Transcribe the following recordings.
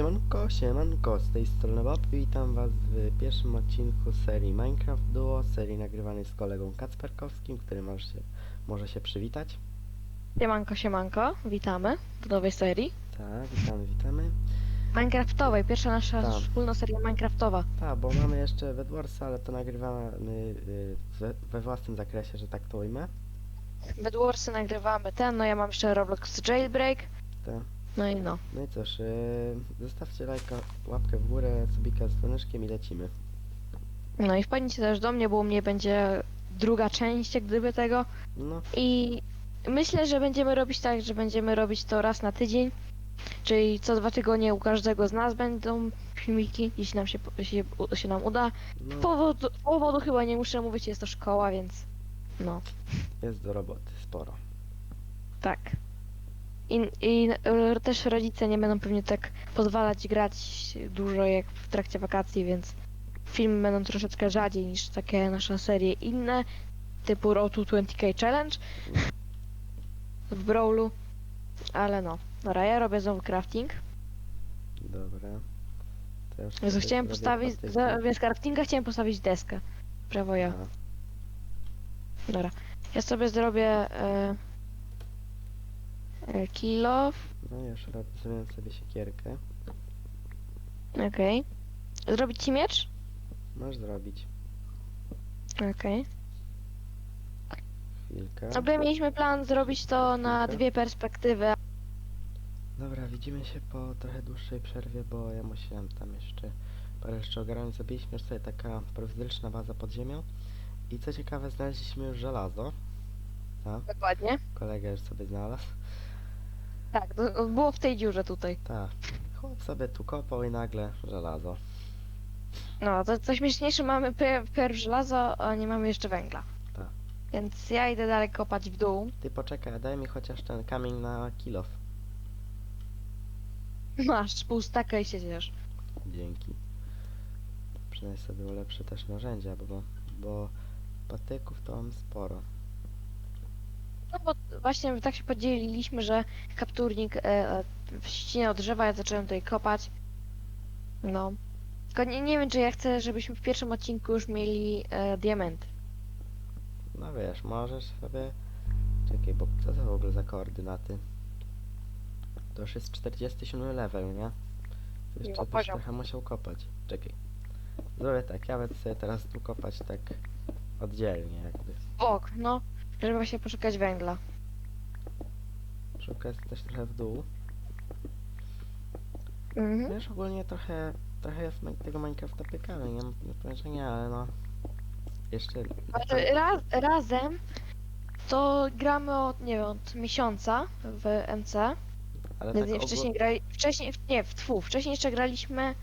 Siemanko, siemanko, z tej strony Bob, witam was w pierwszym odcinku serii Minecraft Duo, serii nagrywanej z kolegą Kacperkowskim, który może się, może się przywitać. Siemanko, siemanko, witamy w nowej serii Tak, witamy, witamy. Minecraftowej, pierwsza nasza Tak. wspólna seria Minecraftowa. Tak, bo mamy jeszcze Bedwarsa, ale to nagrywamy y, we, we własnym zakresie, że tak to ujmę. Bedwarsy nagrywamy ten, no ja mam jeszcze Roblox Jailbreak, Tak. No i no. No i cóż, yy, zostawcie lajka, łapkę w górę, subika z dzwoneczkiem i lecimy. No i wpadnijcie też do mnie, bo u mnie będzie druga część jak gdyby tego No, i myślę, że będziemy robić tak, że będziemy robić to raz na tydzień, czyli co dwa tygodnie u każdego z nas będą filmiki, jeśli nam się, jeśli się nam uda. no Powodu, powodu chyba nie muszę mówić, jest to szkoła, więc no. jest do roboty, sporo. Tak. I, I e, też rodzice nie będą pewnie tak pozwalać grać dużo jak w trakcie wakacji, więc filmy będą troszeczkę rzadziej niż takie nasze serie inne, typu Road to 20k Challenge w Brawlu. Ale no. Dobra, ja robię znowu crafting. Dobra. To ja już Jezu, sobie chciałem zrobię postawić, patyki. zamiast craftinga chciałem postawić deskę. Prawo ja. Aha. Dobra. Ja sobie zrobię e, e, kilo. No już zrobiłem sobie siekierkę. Okej. Zrobić ci miecz? Możesz zrobić. Okej. Chwilkę. Ogólnie mieliśmy plan zrobić to na dwie perspektywy. Dobra, widzimy się po trochę dłuższej przerwie, bo ja musiałem tam jeszcze parę rzeczy ogarnąć. Zrobiliśmy już sobie taka prowizoryczna baza pod ziemią. I co ciekawe, znaleźliśmy już żelazo. Tak, Dokładnie. kolega już sobie znalazł. Tak, to było w tej dziurze tutaj. Tak. Chłop sobie tu kopał i nagle żelazo. No, to co śmieszniejsze, mamy pier- pierw żelazo, a nie mamy jeszcze węgla. Tak. Więc ja idę dalej kopać w dół. Ty poczekaj, daj mi chociaż ten kamień na kilof. Masz pół staka i siedzisz. Dzięki. Przynajmniej sobie ulepszę też narzędzia, bo, bo patyków to mam sporo. No bo właśnie tak się podzieliliśmy, że kapturnik e, e, ścinał drzewa, ja zacząłem tutaj kopać. No. Tylko nie, nie wiem, czy ja chcę, żebyśmy w pierwszym odcinku już mieli e, diamenty. No wiesz, możesz sobie... Czekaj, bo co to w ogóle za koordynaty? To już jest 47 level, nie? To jeszcze No, byś poziom. trochę musiał kopać. Czekaj. Zrobię tak, ja będę sobie teraz tu kopać tak oddzielnie jakby. Bok, no. Żeby właśnie poszukać węgla. Szukać też trochę w dół. Mhm. Wiesz, ogólnie trochę, trochę tego Minecrafta pykamy, nie, nie powiem, że nie, ale no... Jeszcze... Ale Raz, razem to gramy od, nie wiem, od miesiąca w MC. Ale Więc tak nie, wcześniej ogól... grali, wcześniej, nie, w tfu, wcześniej jeszcze graliśmy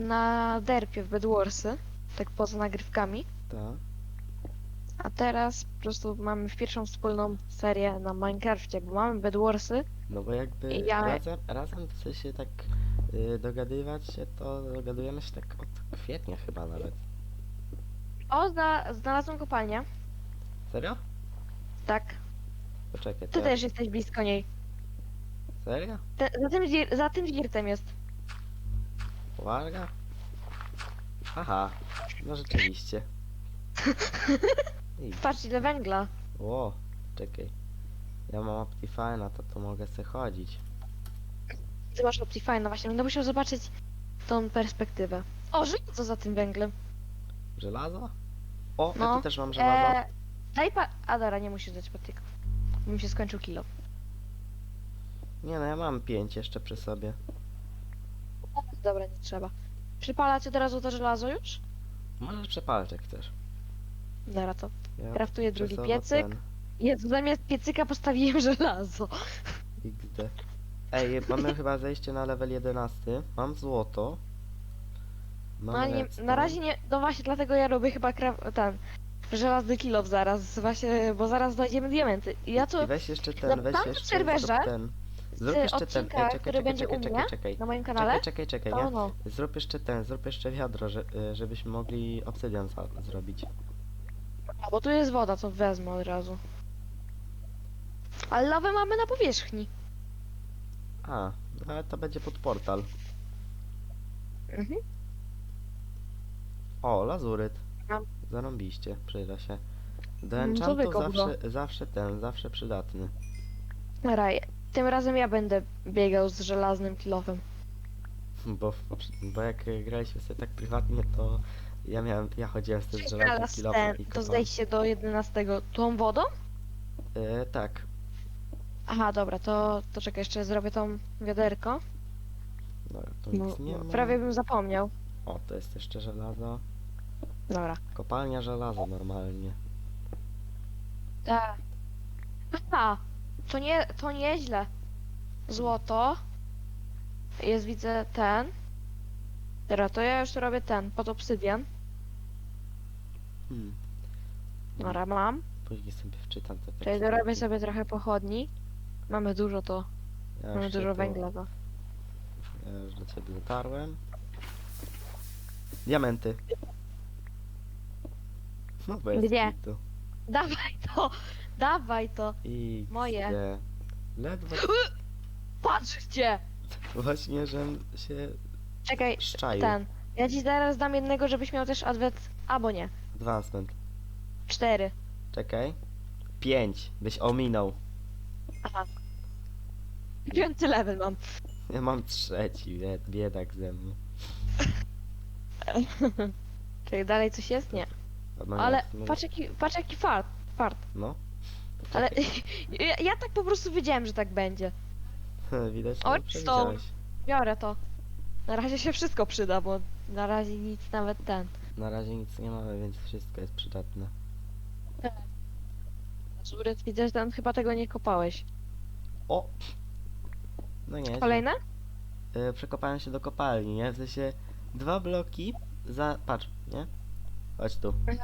na derpie w Bedwarsy, tak poza nagrywkami. Tak. A teraz po prostu mamy pierwszą wspólną serię na Minecrafcie, bo mamy Bedwarsy. No bo jakby ja- razem, razem w sensie tak y, dogadywać się, to dogadujemy się tak od kwietnia chyba nawet. O, zna, znalazłem kopalnię. Serio? Tak, Poczekaj, ty to też jesteś blisko niej. Serio? Te, za, tym, dir- za tym jest. Uwaga. Aha, no rzeczywiście. I, Patrz ile węgla. ło, czekaj. Ja mam Optifine'a, to tu mogę sobie chodzić. Ty masz Optifine, właśnie, będę musiał zobaczyć tą perspektywę. O, żyj co za tym węglem. Żelazo? O, ja No, tu też mam żelazo. E, daj pa... A dobra, nie musisz dać patyków. Bo mi się skończył kilo. Nie no, ja mam pięć jeszcze przy sobie. Dobra, nie trzeba. Przypalać od razu to żelazo już? Możesz przepalać jak chcesz. Dobra, to Ja kraftuję drugi przesuwam piecyk. ten Jezu, zamiast piecyka postawiłem żelazo. XD. Ej, mamy chyba zejście na level 11. Mam złoto. Mam No, ale nie, redstone. na razie nie, no właśnie dlatego ja robię chyba kraf... ten żelazny kilof zaraz, właśnie, bo zaraz dojdziemy diamenty. I ja tu I weź jeszcze na ten, weź tamtym jeszcze serwerze zrób ten. Zrób jeszcze ten. odcinka, Ej, czekaj, który czekaj, będzie czekaj, u czekaj, mnie czekaj. na moim kanale, Czekaj, czekaj, czekaj, to nie? no. Zrób jeszcze ten, zrób jeszcze wiadro, że, y, żebyśmy mogli obsydian za- zrobić. A, bo tu jest woda, to wezmę od razu. Ale lawę mamy na powierzchni. A, no ale to będzie pod portal. Mhm. O, lazuryt. Mam. Zarąbiście, przyda się. Do Mm, co enchantu wykop go? zawsze, zawsze ten, zawsze przydatny. Raj, tym razem ja będę biegał z żelaznym kilofem. Bo, w bo jak graliśmy sobie tak prywatnie, to ja miałem, ja chodziłem z tym żelaznym Teraz kilofem ten, i to kopałem. zejście do 11. Tą wodą? E, tak, Aha, dobra, to, to czekaj, jeszcze zrobię tą wiaderko. dobra, tu Bo, nic nie bo ma. prawie bym zapomniał. O, to jest jeszcze żelazo. Dobra. Kopalnia żelaza normalnie. Tak. Aha, to nie, to nieźle. Złoto. Jest, widzę, ten. Dobra, to ja już robię ten, pod obsydian. Hmm. Dobra, mam. Później sobie wczytam te Czyli dorobię sobie trochę pochodni. Mamy dużo to, Ja mamy dużo tu- węgla to. Ja już do ciebie dotarłem. Diamenty. No bez Gdzie? kitu. Dawaj to! Dawaj to! I Moje. gdzie? Ledwo Patrz gdzie! właśnie, żem się Czekaj, szczaił. ten. Ja ci zaraz dam jednego, żebyś miał też adwent. Albo nie. Advancement. Cztery. Czekaj. Pięć. Byś ominął. Aha. Piąty level mam. Ja mam trzeci. bied- Biedak ze mnie. Czekaj, dalej coś jest? Nie. No Ale no, patrz jaki, patrz jaki fart. fart. No. To Ale czekaj. ja, ja tak po prostu wiedziałem, że tak będzie. Widać, że przewidziałeś. Biorę to. Na razie się wszystko przyda, bo na razie nic nawet ten. Na razie nic nie mamy, więc wszystko jest przydatne. Żurec, widzę, że tam chyba tego nie kopałeś. O! No nie. Kolejne? y, przekopałem się do kopalni, nie? W sensie dwa bloki za... patrz, nie? Chodź tu. Mhm.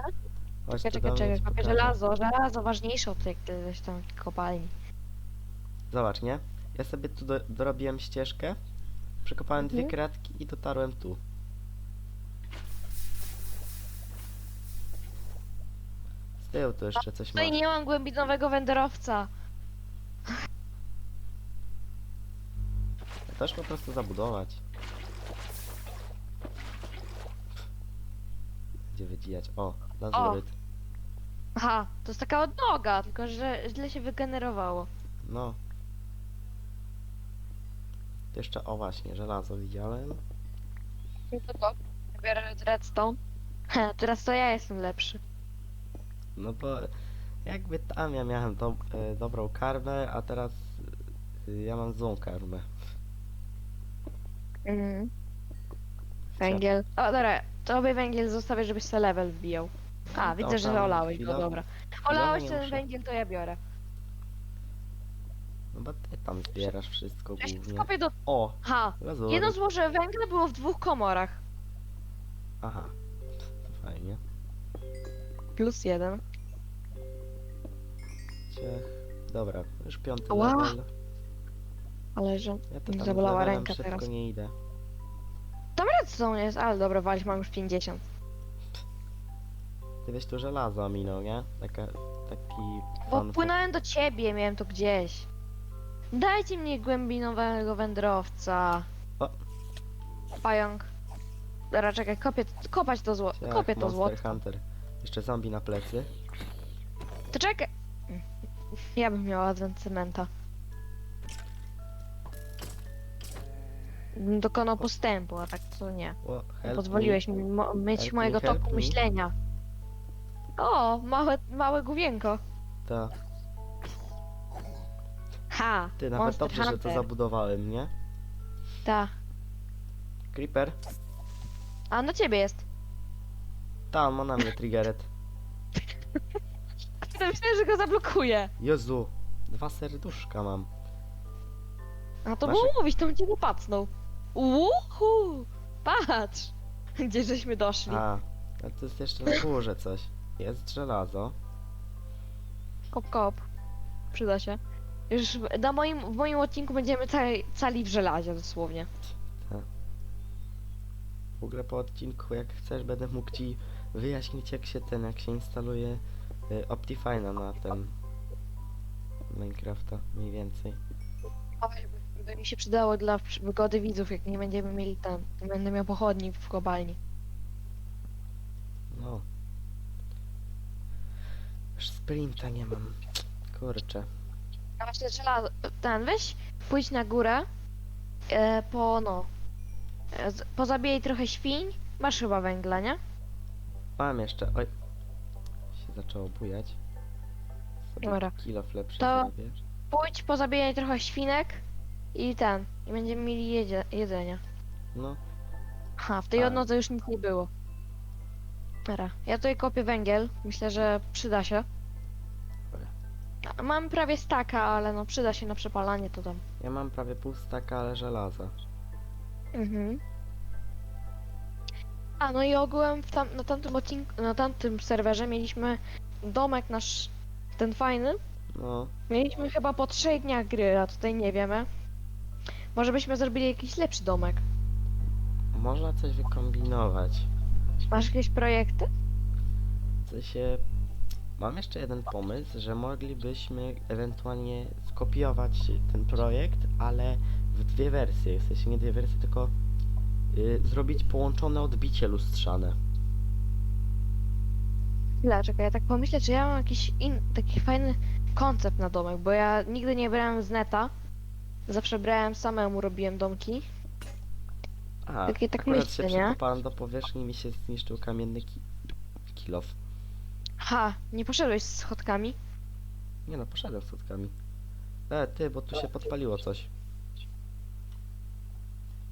Chodź Czekaj, tu do czekaj, mnie, czekaj. ci Kopię pokażę. żelazo. Żelazo ważniejsze od jakiejś tam kopalni. Zobacz, nie? Ja sobie tu do, dorobiłem ścieżkę, przekopałem dwie Mhm. kratki i dotarłem tu. Tyłu tu jeszcze coś No i nie mam głębinowego wędrowca. Też po prostu zabudować. Gdzie wydzijać? O, lazuryt. Aha, to jest taka odnoga, tylko że źle się wygenerowało. No. Jeszcze, o właśnie, żelazo widziałem. No to go. Biorę redstone. Teraz to ja jestem lepszy. No bo jakby tam ja miałem tą e, dobrą karmę, a teraz e, ja mam złą karmę. Mhm. Węgiel. O, dobra, tobie węgiel zostawię, żebyś sobie level wbijał. A, No widzę, że tam olałeś go, chwilowo- dobra. Olałeś nie ten muszę. węgiel, to ja biorę. No bo ty tam zbierasz wszystko Ja się głównie. skopię do... O, Ha, lazuryt. jedno złoże węgla było w dwóch komorach. Aha, to fajnie. Plus jeden. Ciech. Dobra, już piąty Ała. level. Ale że... Ja to Mi tam zabolała z levelem ręka szybko teraz. nie idę. Tam redstone jest, ale dobra, walić mam już 50. Ty weź tu żelazo minął, nie? Taka, taki Bo fun fact. płynąłem do ciebie, miałem to gdzieś. Dajcie mi głębinowego wędrowca. O. Pająk. Dobra, czekaj, kopię, kopać to złoto. Jak Kopię to Monster złoto. Hunter. Jeszcze zombie na plecy. To czekaj. Ja bym miała adwent cementa. Bym Dokonał postępu, a tak to nie. O, help Pozwoliłeś mi mo- mieć Help mojego help toku me. myślenia. O, małe, małe główienko. To. Ha, Ty, nawet Monster dobrze, że to Hunter. zabudowałem, nie? Ta. Creeper? A na ciebie jest. Tam, ona mnie triggeret. Myślę, że go zablokuje. Jezu, dwa serduszka mam. A to Masz- było mówić, to on cię dopacnął. Uhu! Patrz! Gdzie żeśmy doszli. A, a to jest jeszcze na górze coś. Jest żelazo. Kop, kop. Przyda się. Już na moim, w moim odcinku będziemy cali, cali w żelazie dosłownie. W ogóle po odcinku, jak chcesz, będę mógł ci wyjaśnić, jak się ten, jak się instaluje y, Optifine'a na ten Minecrafta, mniej więcej. by mi się przydało dla przy- wygody widzów, jak nie będziemy mieli tam. Nie będę miał pochodni w kopalni. No. Już sprinta nie mam. Kurczę. A właśnie żelazo. Ten, weź, pójdź na górę. E, po no. E, z- pozabijaj trochę świń. Masz chyba węgla, nie? Mam jeszcze. Oj. Się zaczęło bujać. Sobie Dobra. kilo lepszy To- zrobię. Pójdź, pozabijaj trochę świnek. I ten. I będziemy mieli jedzie, jedzenie. No. Ha, w tej odnodze już nic nie było. Dobra, ja tutaj kopię węgiel. Myślę, że przyda się. Dobra. A, Mam prawie staka, ale no przyda się na przepalanie to tam. Ja mam prawie pół staka, ale żelaza. Mhm. A no i ogółem w tam, na tamtym odcinku, na tamtym serwerze mieliśmy domek nasz, ten fajny. No. Mieliśmy chyba po trzech dniach gry, a tutaj nie wiemy. Może byśmy zrobili jakiś lepszy domek. Można coś wykombinować. Masz jakieś projekty? W sensie... Mam jeszcze jeden pomysł, że moglibyśmy ewentualnie skopiować ten projekt, ale w dwie wersje. W sensie nie dwie wersje, tylko y, zrobić połączone odbicie lustrzane. Chwila, czekaj, ja tak pomyślę, czy ja mam jakiś in, taki fajny koncept na domek, bo ja nigdy nie brałem z neta. Zawsze brałem samemu, robiłem domki. A, Takie tak akurat myślę, się nie? przekopałem do powierzchni i mi się zniszczył kamienny ki kilof. Ha, nie poszedłeś z schodkami? Nie no, poszedłem sutkami. E, ty, bo tu się podpaliło coś.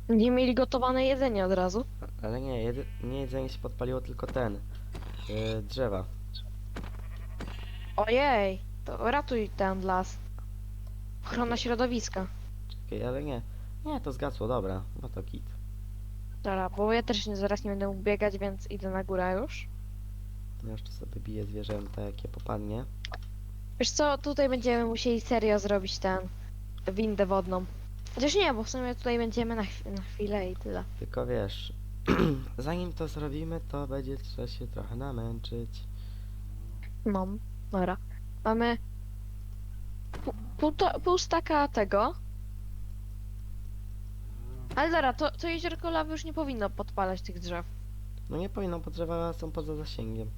Nie mieli gotowane jedzenie od razu. Ale nie, jedy nie jedzenie się podpaliło, tylko ten. Yy, drzewa. Ojej, to ratuj ten las. Ochrona środowiska. Czekaj, ale nie. Nie, to zgasło, dobra. No to git. Dobra, bo ja też nie, zaraz nie będę mógł biegać, więc idę na górę już. Ja tu sobie biję zwierzęta, jakie popadnie. Wiesz co, tutaj będziemy musieli serio zrobić ten windę wodną. Chociaż nie, bo w sumie tutaj będziemy na, chw- na chwilę i tyle. Tylko wiesz, zanim to zrobimy, to będzie trzeba się trochę namęczyć. No, dobra. Mamy pół, pół, to, pół staka tego. Ale dobra, to, to jeziorko lawy już nie powinno podpalać tych drzew. No nie powinno, bo drzewa są poza zasięgiem.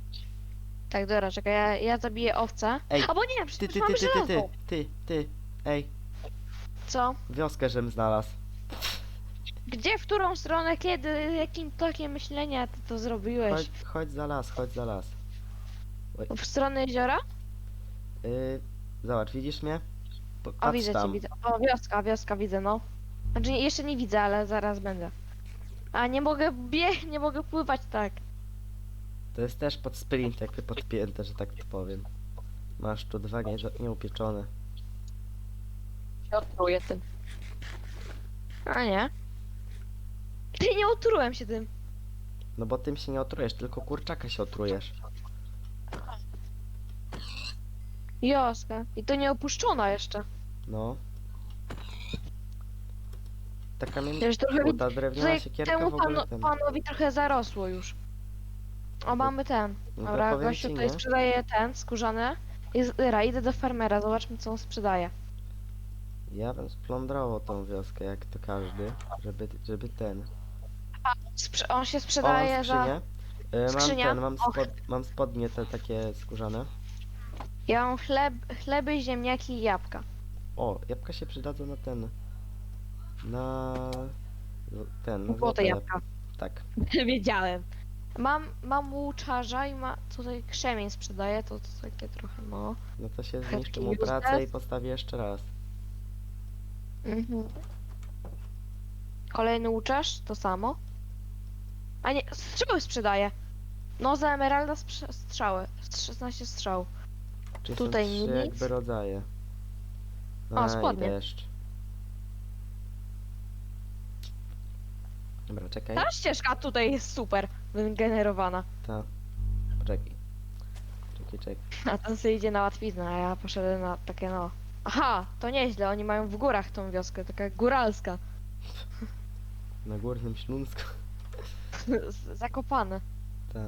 Tak, dobra, czekaj, ja, ja zabiję owce. Ej, Albo nie, Ty, przecież ty, mamy ty, ty, ty, ty, ty, ty. Ej, Co? wioskę żem znalazł. Gdzie, w którą stronę, kiedy, jakim tokiem myślenia ty to zrobiłeś? Chodź, chodź za las, chodź za las. W stronę jeziora? Yy, zobacz, widzisz mnie? Po- O, Patrz widzę tam. cię, widzę. O, wioska, wioska widzę, no. Znaczy, jeszcze nie widzę, ale zaraz będę. A, nie mogę bieg, nie mogę pływać tak. To jest też pod sprint jakby podpięte, że tak to powiem. Masz tu dwa nie, nieupieczone. Się otruję tym. A nie. Ty nie otrułem się tym. No bo tym się nie otrujesz, tylko kurczaka się otrujesz. Joska. I to nie opuszczona jeszcze. No. Taka mnie... Wiesz, trochę ta drewniana tutaj siekierka temu w ogóle panu, ten... panowi trochę zarosło już. O, mamy ten. No to Dobra, powiem gościu ci, tutaj nie? sprzedaje ten, skórzane. I z- idę do farmera, zobaczmy co on sprzedaje. Ja bym splądrował tą wioskę, jak to każdy, żeby, żeby ten... Sprze on się O, sprzedaje mam za... skrzynię. Y, mam Skrzynia? ten, mam, Och. spod, mam spodnie te takie skórzane. Ja mam chleb, chleby, ziemniaki i jabłka. O, jabłka się przydadzą na ten... Na... Ten, na Złote jabłka. Tak. Wiedziałem. Mam, mam łuczarza i ma tutaj krzemień sprzedaje, to, to takie trochę no. No to się zniszczy mu useless. pracę i postawi jeszcze raz. Mhm. Kolejny łuczarz, to samo. A nie, strzały sprzedaje. No za emeralda sprze- strzały. 16 strzał. Czyli Tutaj są trzy nic. jakby rodzaje. A, i spodnie. deszcz. Dobra, czekaj. Ta ścieżka tutaj jest super wygenerowana. Ta. Poczekaj. Czekaj, czekaj. A ten sobie idzie na łatwiznę, a ja poszedłem na takie no. Aha, to nieźle, oni mają w górach tą wioskę, taka góralska. Na Górnym Śląsku. Z- Zakopane. Ta.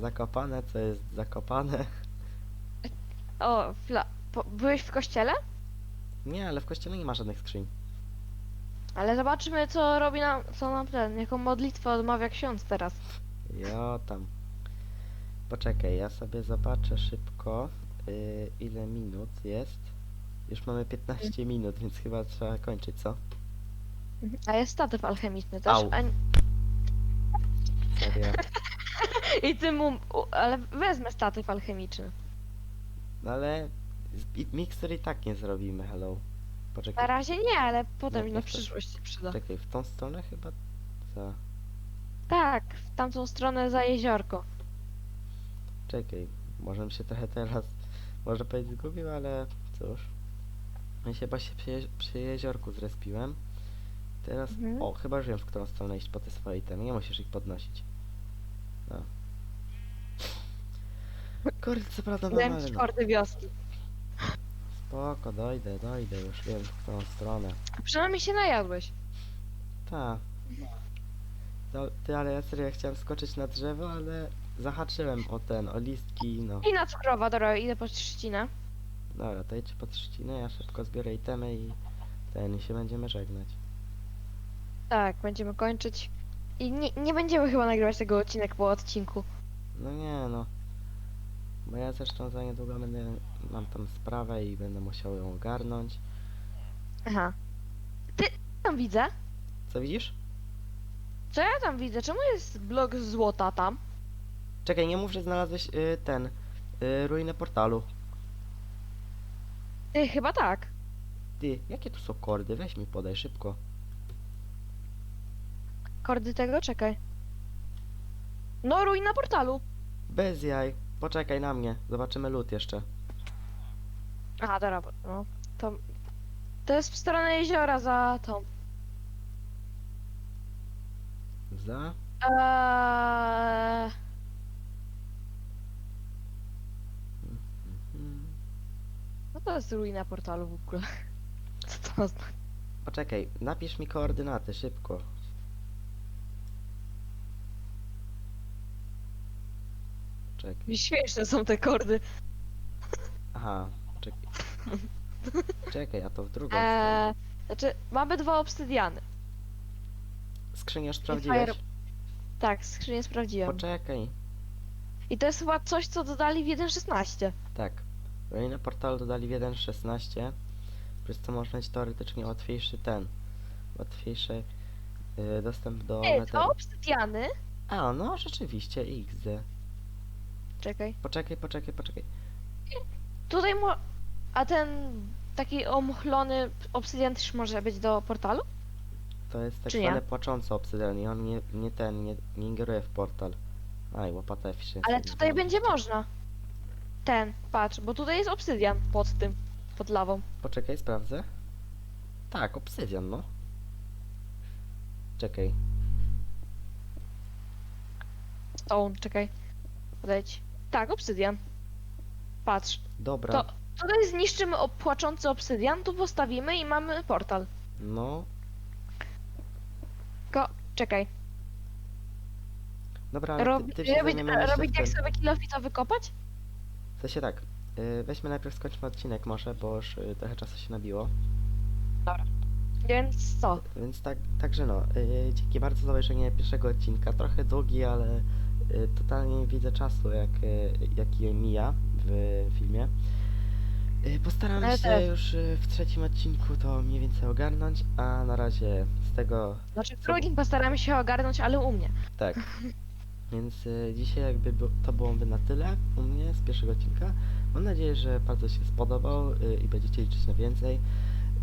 Zakopane, co jest zakopane? O, fla. Po, byłeś w kościele? Nie, ale w kościele nie ma żadnych skrzyń. Ale zobaczymy, co robi nam, co nam ten, jaką modlitwę odmawia ksiądz teraz. Jo tam. Poczekaj, ja sobie zobaczę szybko, y, ile minut jest. Już mamy 15 minut, więc chyba trzeba kończyć, co? A jest statyw alchemiczny też. Au. A... Serio. I ty mu, u, ale wezmę statyw alchemiczny. No ale z- i- tak nie zrobimy, hello. Na Poczekaj, razie nie, ale potem No, na to- przyszłość się przyda. czekaj, w tą stronę chyba? Co? Tak, w tamtą stronę za jeziorko. Czekaj, może mi się trochę teraz, może powiedzieć zgubił, ale cóż. Ja się właśnie przy, jezi- przy jeziorku zrespiłem. Teraz, Mhm. o, chyba już wiem, w którą stronę iść po te swoje itemy, nie musisz ich podnosić. No. Kurde, co prawda mam, Dałem ale ci no. wioski. Spoko, dojdę, dojdę, już wiem, w którą stronę. A przynajmniej się najadłeś. Ta. To, ty, ale ja serio chciałem skoczyć na drzewo, ale zahaczyłem o ten, o listki, no. I na cukrowa, dobra, idę po trzcinę. Dobra, to idź pod trzcinę, ja szybko zbiorę itemy i ten, i się będziemy żegnać. Tak, będziemy kończyć. I nie, nie będziemy chyba nagrywać tego odcinek po odcinku. No nie no. Bo ja zresztą za niedługo będę, mam tam sprawę i będę musiał ją ogarnąć. Aha. Ty, tam widzę? Co widzisz? Co ja tam widzę? Czemu jest blok złota tam? Czekaj, nie mów, że znalazłeś y, ten, y, ruinę portalu. Ty, chyba tak. Ty, jakie tu są kordy? Weź mi podaj szybko. Kordy tego, czekaj. No, ruina portalu. Bez jaj. Poczekaj na mnie, zobaczymy lód jeszcze. Aha, dobra, bo- no. To, to jest w stronę jeziora za tą. Za? Eee, to jest ruina portalu w ogóle. Co to znaczy? Poczekaj, napisz mi koordynaty, szybko. Czekaj. Śmieszne są te kordy. Aha, czekaj. Czekaj, a to w drugą Eee, stronę. znaczy, mamy dwa obsydiany. Skrzynię już fire- sprawdziłeś? Tak, skrzynię sprawdziłem. Poczekaj. I to jest chyba coś, co dodali w 1.16. Tak. Ruinę portalu dodali w 1.16, przez co można mieć teoretycznie łatwiejszy ten. Łatwiejszy y, dostęp do Ej, Netheru. to obsydiany? A, no rzeczywiście, XD. Czekaj. Poczekaj, poczekaj, poczekaj. Tutaj mo... A ten taki omchlony obsydian też może być do portalu? To jest tak Czy płaczący obsydian i on nie, nie ten, nie, nie ingeruje w portal. Aj, łopata efficiency. Ale nie tutaj będzie można. Ten, patrz, bo tutaj jest obsydian pod tym, pod lawą. Poczekaj, sprawdzę. Tak, obsydian, no. Czekaj. Stone, czekaj. Podejdź. Tak, obsydian. Patrz, Dobra. To- tutaj zniszczymy płaczący obsydian, tu postawimy i mamy portal. No. Tylko, czekaj. Dobra, ale ty, ty się robić zajmiemy jeszcze robić tym. jak sobie kilof i to wykopać? W sensie tak. Y, weźmy najpierw skończmy odcinek może, bo już y, trochę czasu się nabiło. Więc co? Więc tak, także no, y, dzięki bardzo za obejrzenie pierwszego odcinka. Trochę długi, ale y, totalnie nie widzę czasu, jak, y, jaki mija w filmie. Y, postaram Ale się też. już y, w trzecim odcinku to mniej więcej ogarnąć, a na razie z tego Znaczy w drugim postaramy się ogarnąć, ale u mnie. tak. Więc y, dzisiaj jakby to byłoby na tyle u mnie z pierwszego odcinka. Mam nadzieję, że bardzo się spodobał y, i będziecie liczyć na więcej.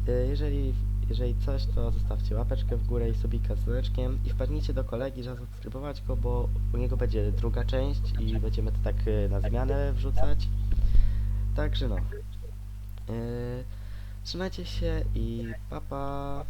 Y, jeżeli, jeżeli coś, to zostawcie łapeczkę w górę i subika z dzwoneczkiem i wpadnijcie do kolegi, żeby subskrybować go, bo u niego będzie druga część i będziemy to tak na zmianę wrzucać. Także no. Trzymajcie się i pa pa.